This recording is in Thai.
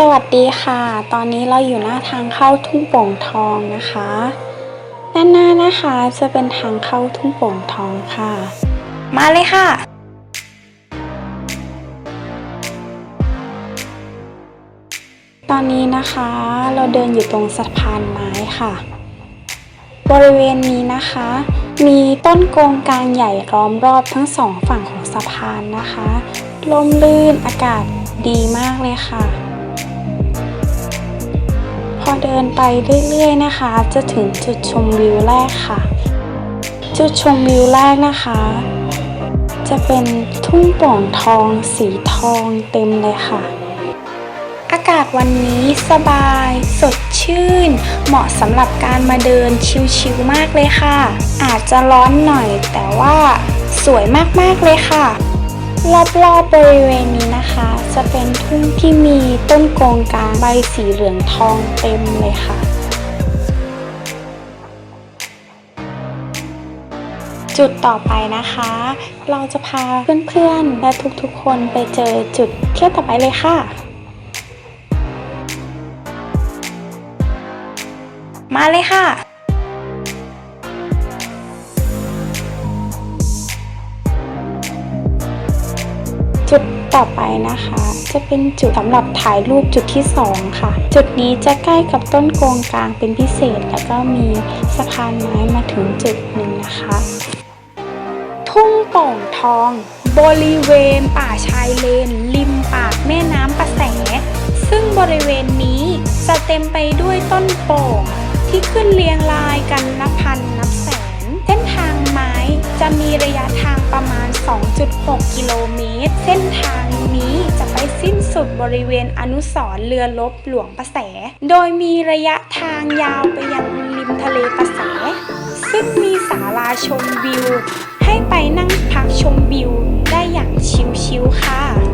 สวัสดีค่ะ ตอนนี้เราอยู่หน้าทางเข้าทุ่งโป่งทองนะคะ ด้านหน้านะคะจะเป็นทางเข้าทุ่งโป่งทองค่ะ มาเลยค่ะ ตอนนี้นะคะเราเดินอยู่ตรงสะพานไม้ค่ะ บริเวณนี้นะคะ มีต้นโกงกลางใหญ่ล้อมรอบทั้งสองฝั่งของสะพานนะคะ ลมลื่นอากาศดีมากเลยค่ะ อเดินไปเรื่อยๆนะคะ จะถึงจุดชมวิวแรกค่ะ จุดชมวิวแรกนะคะ จะเป็นทุ่งโป่งทองสีทองเต็มเลยค่ะ อากาศวันนี้สบาย สดชื่น เหมาะสำหรับการมาเดินชิลๆมากเลยค่ะ อาจจะร้อนหน่อยแต่ว่าสวยมากๆเลยค่ะ รอบๆบริเวณนี้นะคะ จะเป็นทุ่งที่มีต้นโกงกลางใบสีเหลืองทองเต็มเลยค่ะ จุดต่อไปนะคะ เราจะพาเพื่อนๆ และทุกๆคนไปเจอจุดเที่ยวต่อไปเลยค่ะมาเลยค่ะ จุดต่อไปนะคะ จะเป็นจุดสำหรับถ่ายรูปจุดที่ 2 ค่ะ จุดนี้จะใกล้กับต้นโกงกลางเป็นพิเศษ แล้วก็มีสะพานไม้มาถึงจุดหนึ่งนะคะ ทุ่งโป่งทอง บริเวณป่าชายเลน ริมปากแม่น้ำประแส ซึ่งบริเวณนี้จะเต็มไปด้วยต้นโป่งที่ขึ้นเรียงรายกันนับพันนับแสน เส้นทางไม้จะมีระยะทางประมาณ 1.6 กิโลเมตร เส้นทางนี้จะไปสิ้นสุดบริเวณอนุสรเรือลบหลวงประแส โดยมีระยะทางยาวไปยังริมทะเลประแส ซึ่งมีศาลาชมวิว ให้ไปนั่งพักชมวิวได้อย่างชิวๆค่ะ